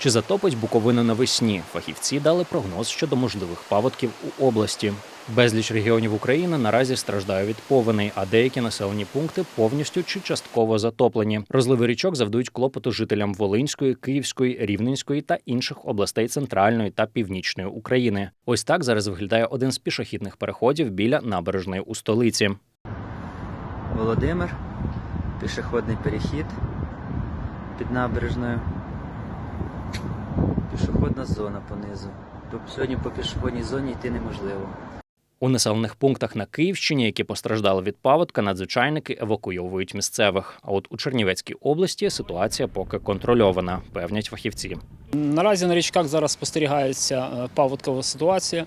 Чи затопить Буковину навесні? Фахівці дали прогноз щодо можливих паводків у області. Безліч регіонів України наразі страждає від повеней, а деякі населені пункти повністю чи частково затоплені. Розливи річок завдають клопоту жителям Волинської, Київської, Рівненської та інших областей центральної та північної України. Ось так зараз виглядає один з пішохідних переходів біля набережної у столиці. Володимир, пішохідний перехід під набережною. Пішохідна зона понизу. Тобто Сьогодні по пішохідній зоні йти неможливо. У населених пунктах на Київщині, які постраждали від паводка, надзвичайники евакуйовують місцевих. А от у Чернівецькій області ситуація поки контрольована, певнять фахівці. Наразі на річках зараз спостерігається е, паводкова ситуація.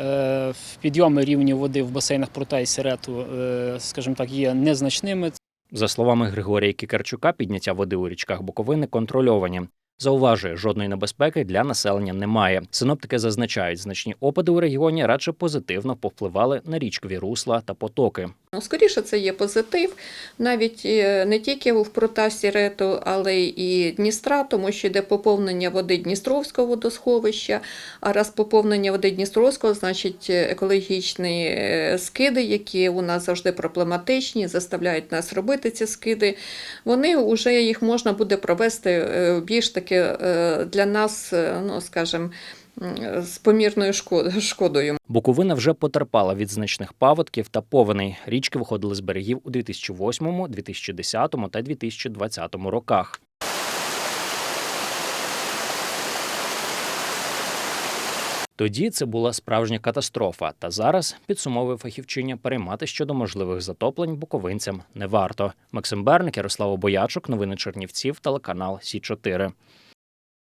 Е, Підйоми рівню води в басейнах Прута і Сірету, е, скажімо так, є незначними. За словами Григорія Кікарчука, підняття води у річках Буковини контрольовані. Зауважує, жодної небезпеки для населення немає. Синоптики зазначають, значні опади у регіоні радше позитивно повпливали на річкові русла та потоки. Ну, Скоріше, це є позитив, навіть е, не тільки в Протасі Рету, але і Дністра, тому що йде поповнення води Дністровського водосховища. А раз поповнення води Дністровського, значить е, екологічні е, скиди, які у нас завжди проблематичні, заставляють нас робити ці скиди. Вони вже їх можна буде провести більш таки для нас, ну скажімо, з помірною шко- шкодою. Буковина вже потерпала від значних паводків та повеней. Річки виходили з берегів у 2008, 2010 та 2020 роках. Тоді це була справжня катастрофа. Та зараз, підсумовує фахівчиня, переймати щодо можливих затоплень буковинцям не варто. Максим Берник, Ярослав Боячук, новини Чернівців, телеканал Сі 4